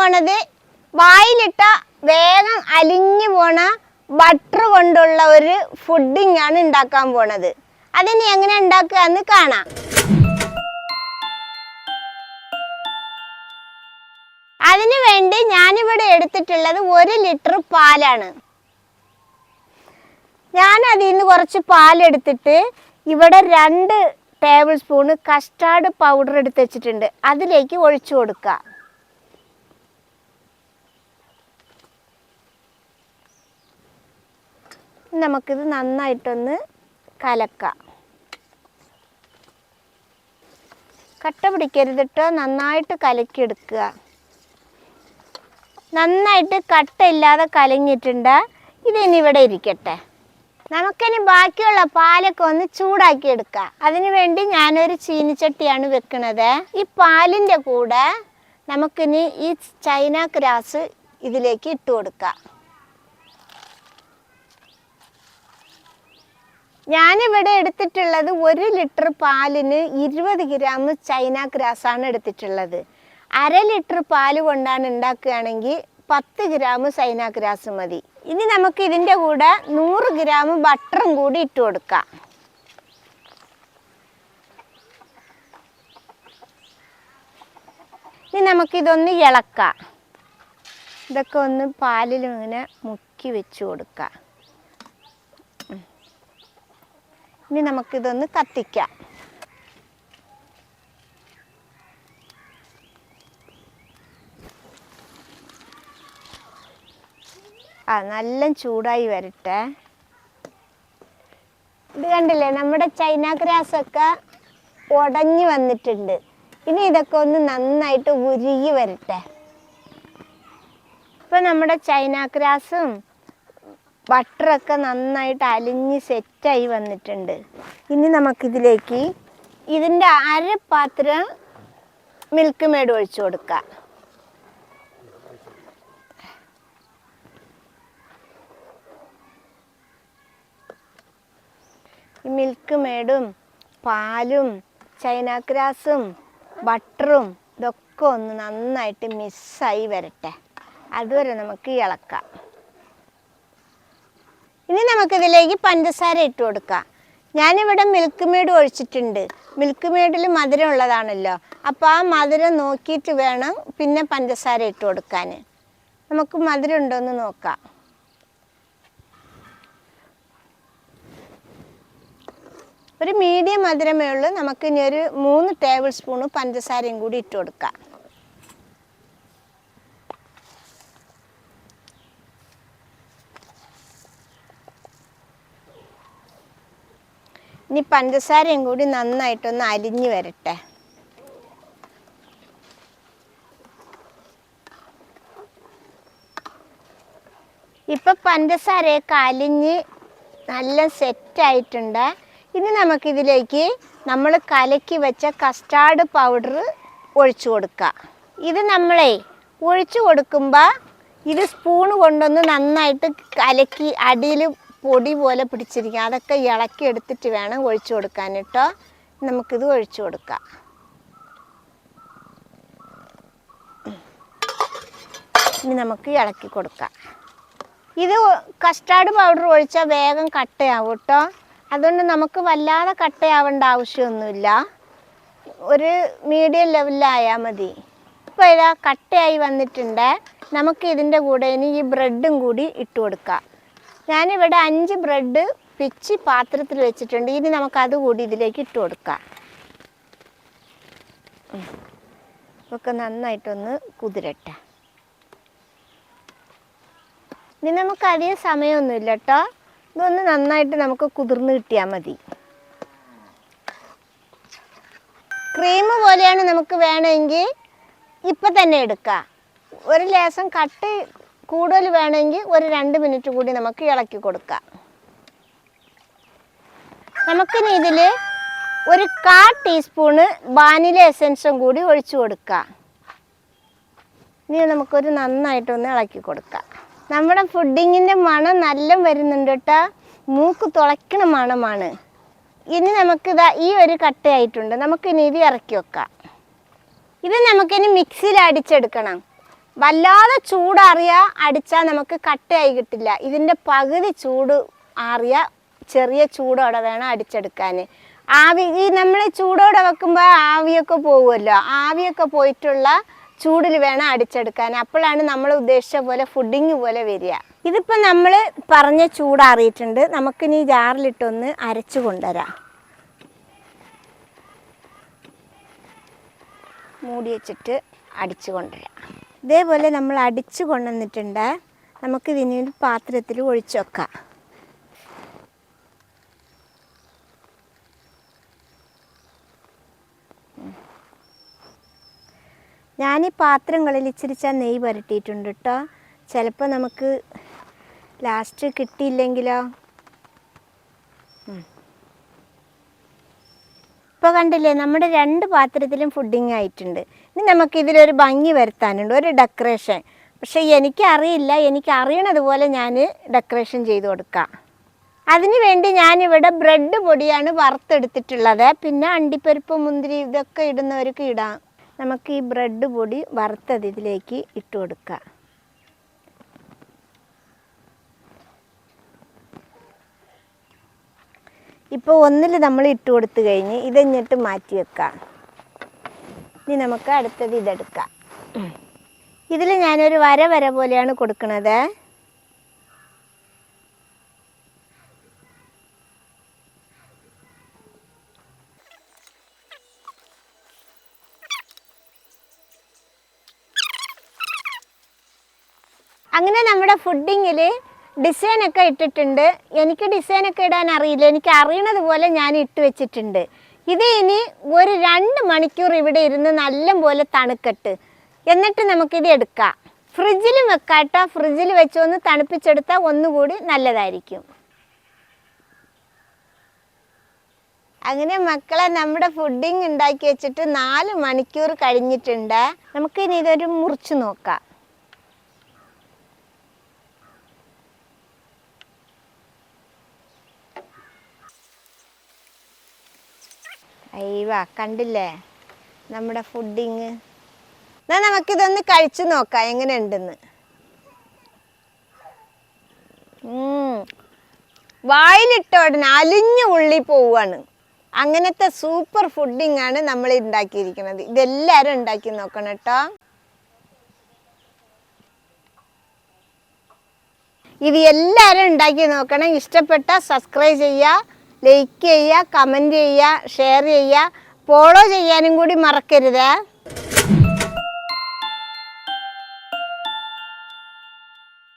പോണത് വായിലിട്ട വേഗം അലിഞ്ഞു പോണ ബട്ടർ കൊണ്ടുള്ള ഒരു ഫുഡിങ് ആണ് ഉണ്ടാക്കാൻ പോണത്. അതിന് എങ്ങനെ ഉണ്ടാക്കുക എന്ന് കാണാം. അതിനു വേണ്ടി ഞാനിവിടെ എടുത്തിട്ടുള്ളത് ഒരു ലിറ്റർ പാലാണ്. ഞാൻ അതിൽ നിന്ന് കുറച്ച് പാലെടുത്തിട്ട് ഇവിടെ രണ്ട് ടേബിൾ സ്പൂണ് കസ്റ്റാർഡ് പൗഡർ എടുത്ത് വെച്ചിട്ടുണ്ട്. അതിലേക്ക് ഒഴിച്ചു കൊടുക്കുക. നമുക്കിത് നന്നായിട്ടൊന്ന് കലക്കാം. കട്ട പിടിക്കരുതിട്ടോ നന്നായിട്ട് കലക്കിയെടുക്കുക. നന്നായിട്ട് കട്ടയില്ലാതെ കലങ്ങിയിട്ടുണ്ട്. ഇതിനി ഇവിടെ ഇരിക്കട്ടെ. നമുക്കിനി ബാക്കിയുള്ള പാലൊക്കെ ഒന്ന് ചൂടാക്കി എടുക്കാം അതിനു വേണ്ടി ഞാനൊരു ചീനിച്ചട്ടിയാണ് വെക്കുന്നത് ഈ പാലിന്റെ കൂടെ നമുക്കിനി ഈ ചൈന ഗ്രാസ് ഇതിലേക്ക് ഇട്ട് കൊടുക്കാം. ഞാനിവിടെ എടുത്തിട്ടുള്ളത് ഒരു ലിറ്റർ പാലിന് ഇരുപത് ഗ്രാം ചൈന ഗ്രാസ് ആണ് എടുത്തിട്ടുള്ളത്. അര ലിറ്റർ പാൽ കൊണ്ടാണ് ഉണ്ടാക്കുകയാണെങ്കിൽ പത്ത് ഗ്രാം ചൈന ഗ്രാസ് മതി. ഇനി നമുക്ക് ഇതിന്റെ കൂടെ നൂറ് ഗ്രാം ബട്ടറും കൂടി ഇട്ട് കൊടുക്കാം. ഇനി നമുക്കിതൊന്ന് ഇളക്കാം. ഇതൊക്കെ ഒന്ന് പാലിൽ ഇങ്ങനെ മുക്കി വെച്ച് കൊടുക്കാം. ഇനി നമുക്കിതൊന്ന് കത്തിക്കാം ആ നല്ല ചൂടായി വരട്ടെ. ഇത് കണ്ടില്ലേ നമ്മുടെ ചൈന ഗ്രാസ് ഒക്കെ ഉടഞ്ഞു വന്നിട്ടുണ്ട്. ഇനി ഇതൊക്കെ ഒന്ന് നന്നായിട്ട് ഉരുകി വരട്ടെ. ഇപ്പം നമ്മുടെ ചൈന ഗ്രാസും ബട്ടറൊക്കെ നന്നായിട്ട് അലിഞ്ഞ് സെറ്റായി വന്നിട്ടുണ്ട്. ഇനി നമുക്കിതിലേക്ക് ഇതിന്റെ അര മിൽക്ക് മേഡ് ഒഴിച്ചു കൊടുക്കുക ഈ മിൽക്ക് മേഡും പാലും ചൈന ഗ്രാസും ബട്ടറും ഇതൊക്കെ ഒന്ന് നന്നായിട്ട് മിസ്സായി വരട്ടെ. അതുവരെ നമുക്ക് ഇളക്കാം. ഇനി നമുക്കിതിലേക്ക് പഞ്ചസാര ഇട്ട് കൊടുക്കാം. ഞാനിവിടെ മിൽക്ക് മേഡ് ഒഴിച്ചിട്ടുണ്ട്. മിൽക്ക് മേഡിൽ മധുരം ഉള്ളതാണല്ലോ. അപ്പോൾ ആ മധുരം നോക്കിയിട്ട് വേണം പിന്നെ പഞ്ചസാര ഇട്ട് കൊടുക്കാൻ നമുക്ക് മധുരം ഉണ്ടോ എന്ന് നോക്കാം. ഒരു മീഡിയം മധുരമേ ഉള്ളൂ. നമുക്ക് ഇനി ഒരു മൂന്ന് ടേബിൾ സ്പൂണ് പഞ്ചസാരയും കൂടി ഇട്ട് കൊടുക്കാം. ഇനി പഞ്ചസാരയും കൂടി നന്നായിട്ടൊന്ന് അലിഞ്ഞു വരട്ടെ. ഇപ്പൊ പഞ്ചസാരയൊക്കെ അലിഞ്ഞ് നല്ല സെറ്റായിട്ടുണ്ട്. ഇനി നമുക്കിതിലേക്ക് നമ്മൾ കലക്കി വെച്ച കസ്റ്റാർഡ് പൗഡർ ഒഴിച്ചു കൊടുക്കുക ഇത് നമ്മളെ ഒഴിച്ചു കൊടുക്കുമ്പോൾ ഇത് സ്പൂൺ കൊണ്ടൊന്ന് നന്നായിട്ട് കലക്കി അടിയിൽ പൊടി പോലെ പിടിച്ചിരിക്കുക. അതൊക്കെ ഇളക്കി എടുത്തിട്ട് വേണം ഒഴിച്ചു കൊടുക്കാൻ കേട്ടോ. നമുക്കിത് ഒഴിച്ചു കൊടുക്കാം. ഇനി നമുക്ക് ഇളക്കി കൊടുക്കാം. ഇത് കസ്റ്റാർഡ് പൗഡർ ഒഴിച്ചാൽ വേഗം കട്ടയാവും കേട്ടോ. അതുകൊണ്ട് നമുക്ക് വല്ലാതെ കട്ടയാവേണ്ട ആവശ്യമൊന്നുമില്ല. ഒരു മീഡിയം ലെവലിലായാൽ മതി. ഇപ്പോൾ ഇതാ കട്ടയായി വന്നിട്ടുണ്ട്. നമുക്ക് ഇതിന്റെ കൂടെ ഇനി ഈ ബ്രെഡും കൂടി ഇട്ട് കൊടുക്കാം. ഞാനിവിടെ അഞ്ച് ബ്രെഡ് പിച്ചി പാത്രത്തിൽ വെച്ചിട്ടുണ്ട്. ഇനി നമുക്കത് കൂടി ഇതിലേക്ക് ഇട്ട് കൊടുക്കാം. ഒക്കെ നന്നായിട്ടൊന്ന് കുതിരട്ടെ. ഇനി നമുക്ക് അധികം സമയമൊന്നുമില്ല കേട്ടോ ഇതൊന്ന് നന്നായിട്ട് നമുക്ക് കുതിർന്ന് കിട്ടിയാൽ മതി. ക്രീം പോലെയാണ് നമുക്ക് വേണമെങ്കിൽ ഇപ്പം തന്നെ എടുക്കാം. ഒരു ലേസം കട്ട് കൂടുതൽ വേണമെങ്കിൽ ഒരു രണ്ട് മിനിറ്റ് കൂടി നമുക്ക് ഇളക്കി കൊടുക്കാം. നമുക്കിനി ഇതിൽ ഒരു കാ ടീസ്പൂണ് വാനില എസൻസും കൂടി ഒഴിച്ചു കൊടുക്കാം. ഇനി നമുക്കൊരു നന്നായിട്ടൊന്ന് ഇളക്കി കൊടുക്കാം. നമ്മുടെ ഫുഡിങ്ങിന്റെ മണം നല്ല വരുന്നുണ്ട് കേട്ടോ. മൂക്ക് തുളയ്ക്കണ മണമാണ്. ഇനി നമുക്കിതാ ഈ ഒരു കട്ടയായിട്ടുണ്ട്. നമുക്കിനി ഇത് ഇറക്കി വെക്കാം. ഇത് നമുക്കിനി മിക്സിയിൽ അടിച്ചെടുക്കണം. വല്ലാതെ ചൂടാറിയ അടിച്ചാൽ നമുക്ക് കട്ടയായി കിട്ടില്ല. ഇതിന്റെ പകുതി ചൂട് ആറിയ ചെറിയ ചൂടോടെ വേണം അടിച്ചെടുക്കാൻ ആവി ഈ നമ്മൾ ചൂടോടെ വെക്കുമ്പോൾ ആവിയൊക്കെ പോകുമല്ലോ ആവിയൊക്കെ പോയിട്ടുള്ള ചൂടിൽ വേണം അടിച്ചെടുക്കാൻ അപ്പോഴാണ് നമ്മൾ ഉദ്ദേശിച്ച പോലെ ഫുഡിങ് പോലെ വരിക. ഇതിപ്പോൾ നമ്മൾ പറഞ്ഞ ചൂടാറിയിട്ടുണ്ട് നമുക്കിനി ജാറിലിട്ടൊന്ന് അരച്ചു കൊണ്ടുവരാം. മൂടി വെച്ചിട്ട് അടിച്ചു കൊണ്ടുവരാം. ഇതേപോലെ നമ്മൾ അടിച്ച് കൊണ്ടുവന്നിട്ടുണ്ട്. നമുക്ക് ഒരു പാത്രത്തിൽ ഒഴിച്ചു വെക്കാം. ഞാൻ ഈ പാത്രങ്ങളിൽ ഇച്ചിരിച്ച നെയ്യ് പുരട്ടിയിട്ടുണ്ട് കേട്ടോ. ചിലപ്പോൾ നമുക്ക് ലാസ്റ്റ് കിട്ടിയില്ലെങ്കിലോ? ഇപ്പോൾ കണ്ടില്ലേ നമ്മുടെ രണ്ട് പാത്രത്തിലും ഫുഡിങ് ആയിട്ടുണ്ട്. ഇനി നമുക്ക് ഇതിലൊരു ഭംഗി വരുത്താനുണ്ട് ഒരു ഡെക്കറേഷൻ പക്ഷേ എനിക്കറിയില്ല എനിക്ക് അറിയണതുപോലെ ഞാൻ ഡെക്കറേഷൻ ചെയ്ത് കൊടുക്കാം. അതിന് വേണ്ടി ഞാനിവിടെ ബ്രെഡ് പൊടിയാണ് വറുത്തെടുത്തിട്ടുള്ളത്. പിന്നെ അണ്ടിപ്പരിപ്പ് മുന്തിരി ഇതൊക്കെ ഇടുന്നവർക്ക് ഇടാം. നമുക്ക് ഈ ബ്രെഡ് പൊടി വറുത്തത് ഇതിലേക്ക് ഇട്ട് കൊടുക്കാം. ഇപ്പോൾ ഒന്നിൽ നമ്മൾ ഇട്ട് കൊടുത്തു കഴിഞ്ഞ് ഇതഞ്ഞിട്ട് മാറ്റി വെക്കാം? ഇനി നമുക്ക് അടുത്തത് ഇതെടുക്കാം. ഇതിൽ ഞാനൊരു വര വര പോലെയാണ് കൊടുക്കുന്നത് അങ്ങനെ നമ്മുടെ ഫുഡിങ്ങിൽ ഡിസൈനൊക്കെ ഇട്ടിട്ടുണ്ട്. എനിക്ക് ഡിസൈനൊക്കെ ഇടാൻ അറിയില്ല. എനിക്ക് അറിയണത് പോലെ ഞാൻ ഇട്ട് വെച്ചിട്ടുണ്ട്. ഇത് ഇനി ഒരു രണ്ട് മണിക്കൂർ ഇവിടെ ഇരുന്ന് നല്ലപോലെ തണുക്കട്ട്. എന്നിട്ട് നമുക്കിത് എടുക്കാം. ഫ്രിഡ്ജിൽ വെക്കാട്ടോ. ഫ്രിഡ്ജിൽ വെച്ചൊന്ന് തണുപ്പിച്ചെടുത്താൽ ഒന്നുകൂടി നല്ലതായിരിക്കും. അങ്ങനെ മക്കളെ നമ്മുടെ ഫുഡിങ് ഉണ്ടാക്കി വെച്ചിട്ട് നാല് മണിക്കൂർ കഴിഞ്ഞിട്ടുണ്ട്. നമുക്കിനി ഇതൊരു മുറിച്ചു നോക്കാം. അയ്യവ കണ്ടില്ലേ? നമ്മുടെ ഫുഡിങ്. എന്നാ നമുക്കിതൊന്ന് കഴിച്ചു നോക്കാം എങ്ങനെ ഉണ്ടെന്ന് വായിലിട്ട ഉടനെ അലിഞ്ഞു ഉള്ളി പോവാണ്. അങ്ങനത്തെ സൂപ്പർ ഫുഡിങ് ആണ് നമ്മൾ ഉണ്ടാക്കിയിരിക്കുന്നത്. ഇതെല്ലാവരും ഉണ്ടാക്കി നോക്കണം കേട്ടോ. ഇത് എല്ലാരും ഉണ്ടാക്കി നോക്കണം. ഇഷ്ടപ്പെട്ട സബ്സ്ക്രൈബ് ചെയ്യുക. ലൈക്ക് ചെയ്യുക കമന്റ് ചെയ്യുക ഷെയർ ചെയ്യുക ഫോളോ ചെയ്യാനും കൂടി മറക്കരുത്.